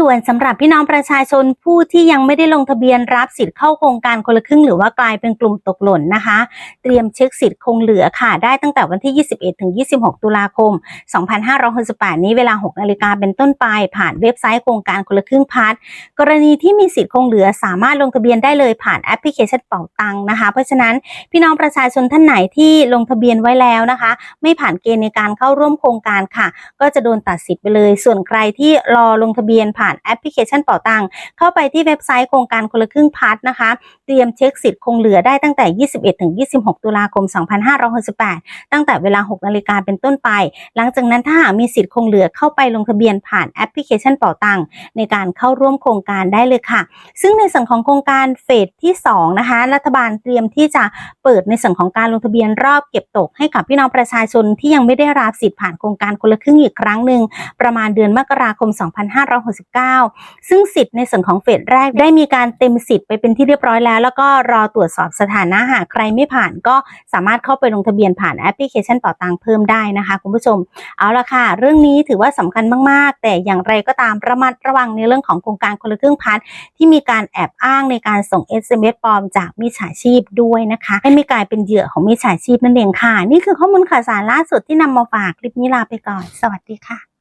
ด่วนสำหรับพี่น้องประชาชนผู้ที่ยังไม่ได้ลงทะเบียนรับสิทธิ์เข้าโครงการคนละครึ่งหรือว่ากลายเป็นกลุ่มตกหล่นนะคะ เตรียมเช็คสิทธิ์คงเหลือค่ะ ได้ตั้งแต่วันที่ 21 ถึง 26 ตุลาคม 2568 นี้เวลา 6 นาฬิกาเป็นต้นไปผ่านเว็บไซต์โครงการคนละครึ่งพัฒน์กรณีที่มีสิทธิ์คงเหลือสามารถลงทะเบียนได้เลยผ่านแอปพลิเคชันเป๋าตังค์นะคะ เพราะฉะนั้นพี่น้องประชาชนท่านไหนที่ลงทะเบียนไว้แล้วนะคะ ไม่ผ่านเกณฑ์ในการเข้าร่วมโครงการค่ะ ก็จะโดนตัดสิทธิ์ไปเลย ส่วนใครที่รอลงทะเบียนผ่านแอปพลิเคชันเป๋าตังค์เข้าไปที่เว็บไซต์โครงการคนละครึ่งพัฒน์นะคะ เตรียมเช็คสิทธิ์คงเหลือได้ตั้งแต่ 21ถึง26 ตุลาคม 2568 ตั้งแต่เวลา 6 นาฬิกาเป็นต้นไป หลังจากนั้นถ้าหากมีสิทธิ์คงเหลือเข้าไปลงทะเบียนผ่านแอปพลิเคชันเป๋าตังในการเข้าร่วมโครงการได้เลยค่ะ ซึ่งในส่วนของโครงการเฟสที่ 2 นะคะ รัฐบาลเตรียมที่จะเปิดในส่วนของการลงทะเบียนรอบเก็บตกให้กับพี่น้องประชาชนที่ยังไม่ได้รับสิทธิ์ผ่านโครงการคนละครึ่งอีกครั้งหนึ่งประมาณเดือนมกราคม 2569ซึ่งสิทธิ์ในส่วนของเฟสแรกได้มีการเต็มสิทธิ์ไปเป็นที่เรียบร้อยแล้ว แล้วก็รอตรวจสอบสถานะหากใครไม่ผ่านก็สามารถเข้าไปลงทะเบียนผ่านแอปพลิเคชันเป่าตังเพิ่มได้นะคะ คุณผู้ชม เอาละค่ะ เรื่องนี้ถือว่าสำคัญมาก ๆ แต่อย่างไรก็ตามระมัดระวังในเรื่องของโครงการคนละครึ่งพันที่มีการแอบอ้างในการส่ง SMS ปลอมจากมิจฉาชีพด้วยนะคะ ให้ไม่กลายเป็นเหยื่อของมิจฉาชีพนั่นเองค่ะ นี่คือข้อมูลข่าวสารล่าสุดที่นำมาฝากคลิปนี้ลาไปก่อน สวัสดีค่ะ